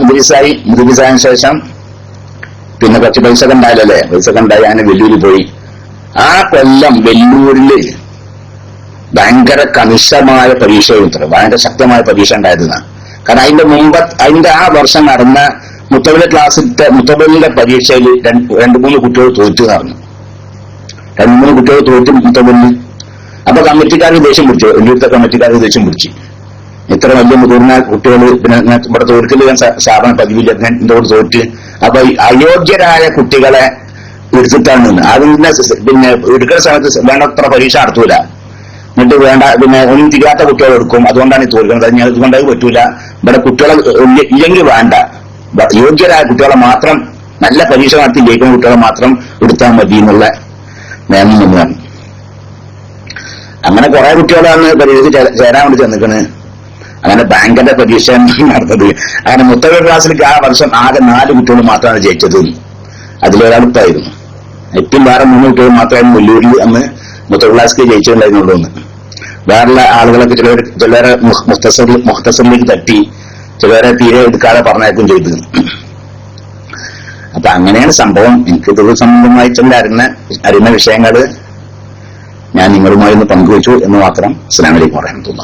മുതിരിസായി. മുതിരിസായ ശേഷം പിന്നെ കുറച്ച് പൈസ ഒക്കെ പൈസ ഒക്കെ ഉണ്ടായി വെല്ലൂരിൽ പോയി. ആ കൊല്ലം വെല്ലൂരിൽ ഭയങ്കര കണിശമായ എഴുതി ഭയങ്കര ശക്തമായ പരീക്ഷ ഉണ്ടായിരുന്ന. കാരണം അതിന്റെ മുമ്പ് അതിന്റെ ആ വർഷം നടന്ന മുത്തബിലെ ക്ലാസ്സിലത്തെ മുത്തബലിന്റെ പരീക്ഷയിൽ രണ്ട് മൂന്ന് കുട്ടികൾ തോറ്റു നടന്നു രണ്ട് മൂന്ന് കുട്ടികൾ തോറ്റു മുത്തബലിന്. അപ്പൊ കമ്മിറ്റിക്കാർ ദേഷ്യം പിടിച്ചു. വെല്ലൂരത്തെ കമ്മിറ്റിക്കാർ ദേഷ്യം പിടിച്ചു. ഇത്ര വലിയ മുതിർന്ന കുട്ടികൾ പിന്നെ ഇവിടെ ഞാൻ സാധാരണ പതിവില്ല. ഞാൻ ഇതോട് തോറ്റ്. അപ്പൊ അയോഗ്യരായ കുട്ടികളെ എടുത്തിട്ടാണ് അതിന്റെ പിന്നെ എടുക്കുന്ന സമയത്ത് വേണ്ടത്ര പരീക്ഷ നടത്തൂല. എന്നിട്ട് വേണ്ട പിന്നെ ഒന്നും തിരിയാത്ത കുട്ടികൾ എടുക്കും. അതുകൊണ്ടാണ് ഈ തോൽക്കുന്നത് ഞാൻ ഇതുകൊണ്ട് അത് പറ്റൂല. ഇവിടെ കുട്ടികളെ ഇല്ല- ഇല്ലെങ്കിൽ വേണ്ട. യോഗ്യരായ കുട്ടികളെ മാത്രം നല്ല പരീക്ഷ നടത്തി ജയിക്കുന്ന കുട്ടികളെ മാത്രം എടുത്താൽ മതി എന്നുള്ള നിയമം തന്നെയാണ് അങ്ങനെ കുറെ കുട്ടികളാണ് പരീക്ഷയ്ക്ക് ചേരാൻ വേണ്ടി ചെന്നിക്കണ്. അങ്ങനെ ബാങ്കിന്റെ പരീക്ഷ നടന്നത്. അങ്ങനെ മുത്തവ ക്ലാസ്സിലേക്ക് ആ വർഷം ആകെ നാല് കുട്ടികൾ മാത്രമാണ് ജയിച്ചത്. അതിലൊരടുത്തായിരുന്നു ഏറ്റവും വേറെ മൂന്ന് കുട്ടികൾ മാത്രമായിരുന്നു മുല്ലൂരിൽ അന്ന് മുത്തവ ക്ലാസ്സിലേക്ക് ജയിച്ചിട്ടുണ്ടായിരുന്നുള്ളൂ എന്ന് വേറെ ആളുകളൊക്കെ ചിലവർ മുഖ്തസറിൽ മുഖ്തസറിലേക്ക് തട്ടി ചിലവരെ തീരെ എടുക്കാതെ പറഞ്ഞേക്കും ചെയ്തു. അപ്പൊ അങ്ങനെയാണ് സംഭവം. എനിക്ക് തൊഴിൽ സംബന്ധമായി ചില അറിയുന്ന അറിയുന്ന വിഷയങ്ങൾ ഞാൻ നിങ്ങളുമായി ഒന്ന് പങ്കുവച്ചു എന്ന് മാത്രം അസ്സലാമലൈക്കും വറഹമത്തുള്ള